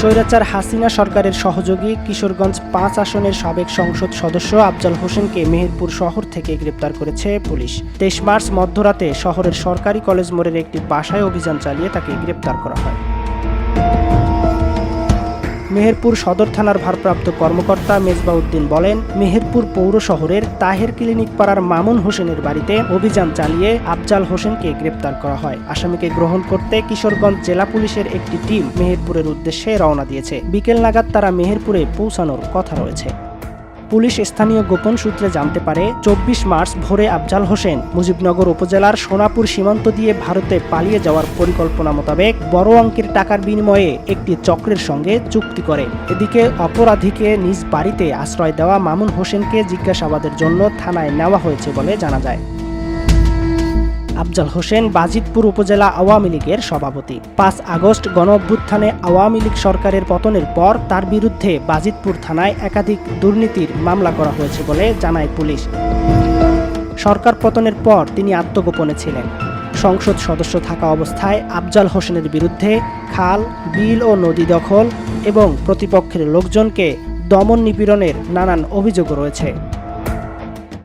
স্বৈরাচার হাসিনা সরকারের সহযোগী কিশোরগঞ্জ পাঁচ আসনের সাবেক সংসদ সদস্য আফজাল হোসেনকে মেহেরপুর শহর থেকে গ্রেপ্তার করেছে পুলিশ। তেইশ মার্চ মধ্যরাতে শহরের সরকারি কলেজ মোড়ের একটি বাসায় অভিযান চালিয়ে তাকে গ্রেপ্তার করা হয়। মেহেরপুর সদর থানার ভারপ্রাপ্ত কর্মকর্তা মেজবাউদ্দিন বলেন, মেহেরপুর পৌর শহরের তাহের ক্লিনিক পাড়ার মামুন হোসেনের বাড়িতে অভিযান চালিয়ে আফজাল হোসেনকে গ্রেপ্তার করা হয়। আসামিকে গ্রহণ করতে কিশোরগঞ্জ জেলা পুলিশের একটি টিম মেহেরপুরের উদ্দেশ্যে রওনা দিয়েছে। বিকেল নাগাদ তারা মেহেরপুরে পৌঁছানোর কথা রয়েছে। পুলিশ স্থানীয় গোপন সূত্রে জানতে পারে, চব্বিশ মার্চ ভোরে আফজাল হোসেন মুজিবনগর উপজেলার সোনাপুর সীমান্ত দিয়ে ভারতে পালিয়ে যাওয়ার পরিকল্পনা মোতাবেক বড় অঙ্কের টাকার বিনিময়ে একটি চক্রের সঙ্গে চুক্তি করে। এদিকে অপরাধীকে নিজ বাড়িতে আশ্রয় দেওয়া মামুন হোসেনকে জিজ্ঞাসাবাদের জন্য থানায় নেওয়া হয়েছে বলে জানা যায়। আফজাল হোসেন বাজিতপুর উপজেলা আওয়ামী লীগের সভাপতি। পাঁচ আগস্ট গণ অভ্যুত্থানে আওয়ামী লীগ সরকারের পতনের পর তার বিরুদ্ধে বাজিতপুর থানায় একাধিক দুর্নীতির মামলা করা হয়েছে বলে জানায় পুলিশ। সরকার পতনের পর তিনি আত্মগোপনে ছিলেন। সংসদ সদস্য থাকা অবস্থায় আফজাল হোসেনের বিরুদ্ধে খাল, বিল ও নদী দখল এবং প্রতিপক্ষের লোকজনকে দমন নিপীড়নের নানান অভিযোগ রয়েছে।